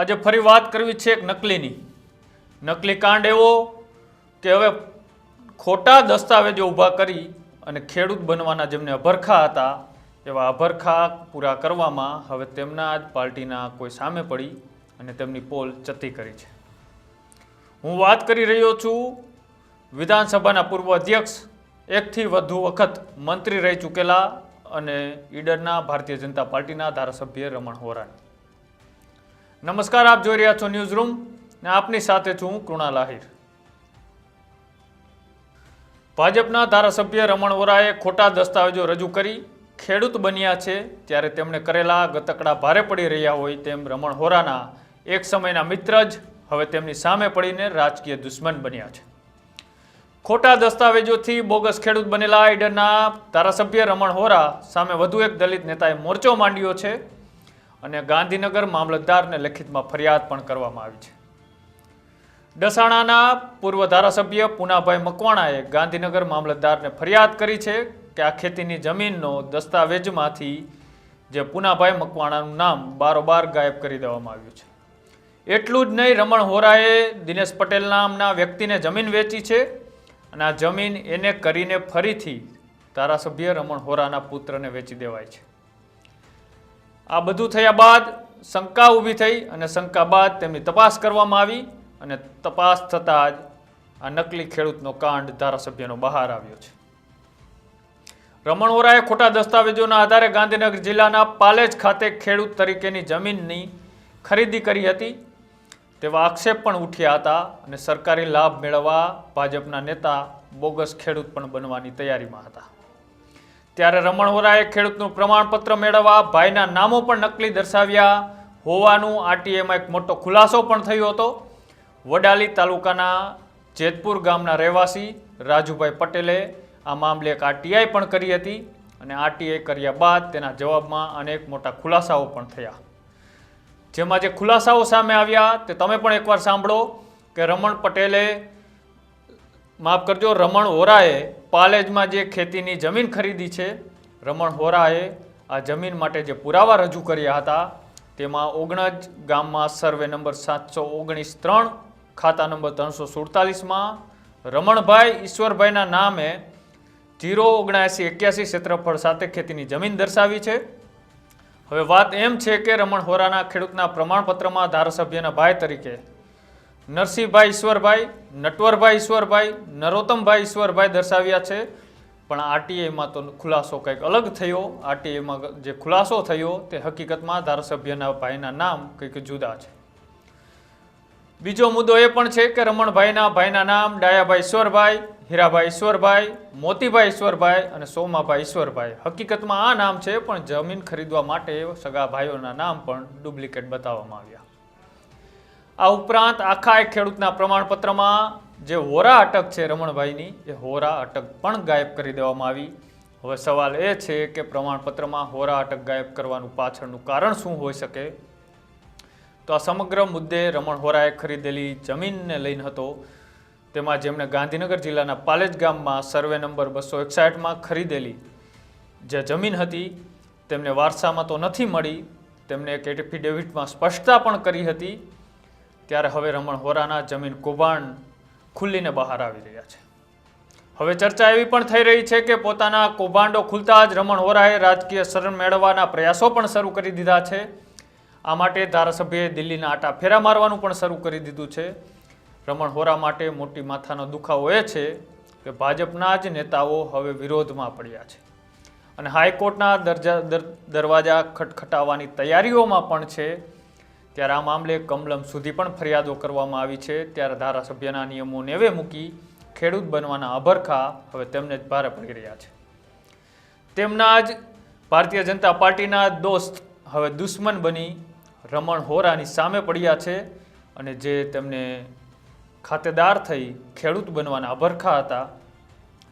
આજે ફરી વાત કરવી છે એક નકલીની. નકલી કાંડ એવો કે હવે ખોટા દસ્તાવેજો ઊભા કરી અને ખેડૂત બનવાના જેમને અભરખા હતા, એવા અભરખા પૂરા કરવામાં હવે તેમના જ પાર્ટીના કોઈ સામે પડી અને તેમની પોલ ચતી કરી છે. હું વાત કરી રહ્યો છું વિધાનસભાના પૂર્વ અધ્યક્ષ, એકથી વધુ વખત મંત્રી રહી ચૂકેલા અને ઈડરના ભારતીય જનતા પાર્ટીના ધારાસભ્ય રમણ હોરાની નમસ્કાર, આપ જોઈ રહ્યા છો ન્યૂઝ રૂમ ને આપની સાથે છું હું કૃણાલ આહિર ભાજપના ધારાસભ્ય રમણ વોરાએ ખોટા દસ્તાવેજો રજૂ કરી ખેડૂત બન્યા છે ત્યારે તેમણે કરેલા ગતકડા ભારે પડી રહ્યા હોય તેમ રમણ હોરાના એક સમયના મિત્ર જ હવે તેમની સામે પડીને રાજકીય દુશ્મન બન્યા છે. ખોટા દસ્તાવેજોથી બોગસ ખેડૂત બનેલા આઈડરના ધારાસભ્ય રમણ હોરા સામે વધુ એક દલિત નેતાએ મોરચો માંડ્યો છે. અને ગાંધીનગર મામલતદારને લેખિતમાં ફરિયાદ પણ કરવામાં આવી છે. ડસાણાના પૂર્વ ધારાસભ્ય પુનાભાઈ મકવાણાએ ગાંધીનગર મામલતદારને ફરિયાદ કરી છે કે આ ખેતીની જમીનનો દસ્તાવેજમાંથી જે પુનાભાઈ મકવાણાનું નામ બારોબાર ગાયબ કરી દેવામાં આવ્યું છે. એટલું જ નહીં, રમણ હોરાએ દિનેશ પટેલ નામના વ્યક્તિને જમીન વેચી છે અને આ જમીન એને કરીને ફરીથી ધારાસભ્ય રમણ હોરાના પુત્રને વેચી દેવાય છે. આ બધું થયા બાદ શંકા ઊભી થઈ અને શંકા બાદ તેમની તપાસ કરવામાં આવી અને તપાસ થતાં જ આ નકલી ખેડૂતનો કાંડ ધારાસભ્યનો બહાર આવ્યો છે. રમણ વોરાએ ખોટા દસ્તાવેજોના આધારે ગાંધીનગર જિલ્લાના પાલેજ ખાતે ખેડૂત તરીકેની જમીનની ખરીદી કરી હતી. તેવા આક્ષેપ પણ ઉઠ્યા હતા અને સરકારી લાભ મેળવવા ભાજપના નેતા બોગસ ખેડૂત પણ બનવાની તૈયારીમાં હતા. ત્યારે રમણ વોરાએ ખેડૂતનું પ્રમાણપત્ર મેળવવા ભાઈના નામો પણ નકલી દર્શાવ્યા. હોવાનું આરટીએમાં એક મોટો ખુલાસો પણ થયો હતો. વડાલી તાલુકાના જેતપુર ગામના રહેવાસી રાજુભાઈ પટેલે આ મામલે એક આરટીઆઈ પણ કરી હતી અને આરટીઆઈ કર્યા બાદ તેના જવાબમાં અનેક મોટા ખુલાસાઓ પણ થયા. જેમાં જે ખુલાસાઓ સામે આવ્યા તે તમે પણ એકવાર સાંભળો કે રમણ પટેલે, માફ કરજો, રમણ હોરાએ પાલેજમાં જે ખેતીની જમીન ખરીદી છે, રમણ હોરાએ આ જમીન માટે જે પુરાવા રજૂ કર્યા હતા, તેમાં ઓગણજ ગામમાં સર્વે નંબર સાતસો ઓગણીસ ત્રણ, ખાતા નંબર ત્રણસો સુડતાલીસમાં રમણભાઈ ઈશ્વરભાઈના નામે જીરો ઓગણસી એક્યાસી ક્ષેત્રફળ સાથે ખેતીની જમીન દર્શાવી છે. હવે વાત એમ છે કે રમણ હોરાના ખેડૂતના પ્રમાણપત્રમાં ધારાસભ્યના ભાઈ તરીકે નરસિંહભાઈ ઈશ્વરભાઈ, નટવરભાઈ ઈશ્વરભાઈ, નરોત્તમભાઈ ઈશ્વરભાઈ દર્શાવ્યા છે. પણ આરટીઆઈમાં તો ખુલાસો કંઈક અલગ થયો. આરટીઆઈમાં જે ખુલાસો થયો તે હકીકતમાં ધારાસભ્યના ભાઈના નામ કંઈક જુદા છે. બીજો મુદ્દો એ પણ છે કે રમણભાઈના ભાઈના નામ ડાયાભાઈ ઈશ્વરભાઈ, હીરાભાઈ ઈશ્વરભાઈ, મોતીભાઈ ઈશ્વરભાઈ અને સોમાભાઈ ઈશ્વરભાઈ. હકીકતમાં આ નામ છે, પણ જમીન ખરીદવા માટે સગા ભાઈઓના નામ પણ ડુપ્લિકેટ બતાવવામાં આવ્યા. આ ઉપરાંત આખા એક ખેડૂતના પ્રમાણપત્રમાં જે હોરા અટક છે રમણભાઈની, એ હોરા અટક પણ ગાયબ કરી દેવામાં આવી. હવે સવાલ એ છે કે પ્રમાણપત્રમાં હોરા અટક ગાયબ કરવાનું પાછળનું કારણ શું હોઈ શકે? તો આ સમગ્ર મુદ્દે રમણ હોરાએ ખરીદેલી જમીનને લઈને હતો. તેમાં જેમણે ગાંધીનગર જિલ્લાના પાલેજ ગામમાં સર્વે નંબર બસો એકસાઠમાં ખરીદેલી. જે જમીન હતી, તેમને વારસામાં તો નથી મળી. તેમને એક એફિડેવિટમાં સ્પષ્ટતા પણ કરી હતી. ત્યારે હવે રમણ હોરાના જમીન કૌભાંડ ખુલ્લીને બહાર આવી રહ્યા છે. હવે ચર્ચા એવી પણ થઈ રહી છે કે પોતાના કૌભાંડો ખુલતા જ રમણ હોરાએ રાજકીય શરણ મેળવવાના પ્રયાસો પણ શરૂ કરી દીધા છે. આ માટે ધારાસભ્યએ દિલ્હીના આટા ફેરા મારવાનું પણ શરૂ કરી દીધું છે. રમણ હોરા માટે મોટી માથાનો દુખાવો એ છે કે ભાજપના જ નેતાઓ હવે વિરોધમાં પડ્યા છે. અને હાઈકોર્ટના દરજા દર- દરવાજા ખટખટાવવાની તૈયારીઓમાં પણ છે. ત્યારે આ મામલે કમલમ સુધી પણ ફરિયાદો કરવામાં આવી છે. ત્યારે ધારાસભ્યના નિયમો નેવે મૂકી ખેડૂત બનવાના અભરખા હવે તેમને જ ભારે પડી રહ્યા છે. તેમના જ ભારતીય જનતા પાર્ટીના દોસ્ત હવે દુશ્મન બની રમણ હોરાની સામે પડ્યા છે અને જે તેમને ખાતેદાર થઈ ખેડૂત બનવાના અભરખા હતા,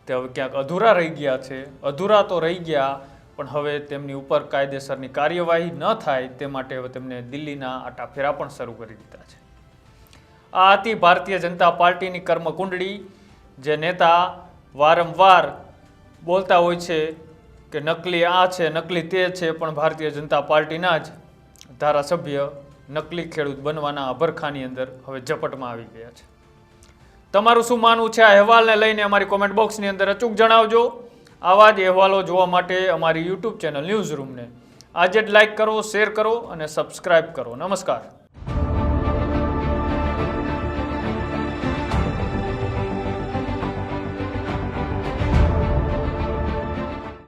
તે હવે ક્યાંક અધૂરા રહી ગયા છે. અધૂરા તો રહી ગયા પણ હવે તેમની ઉપર કાયદેસરની કાર્યવાહી ન થાય તે માટે હવે તેમને દિલ્હીના આટાફેરા પણ શરૂ કરી દીધા છે. આ હતી ભારતીય જનતા પાર્ટીની કર્મકુંડળી, જે નેતા વારંવાર બોલતા હોય છે કે નકલી આ છે, નકલી તે છે, પણ ભારતીય જનતા પાર્ટીના જ ધારાસભ્ય નકલી ખેડૂત બનવાના અભરખાની અંદર હવે ઝપટમાં આવી ગયા છે. તમારું શું માનવું છે? આ અહેવાલને લઈને અમારી કોમેન્ટ બોક્સની અંદર અચૂક જણાવજો. આવા જ અહેવાલો જોવા માટે અમારી યુટ્યુબ ચેનલ ન્યૂઝ રૂમને આજે જ લાઇક કરો શેર કરો અને સબસ્ક્રાઇબ કરો. નમસ્કાર.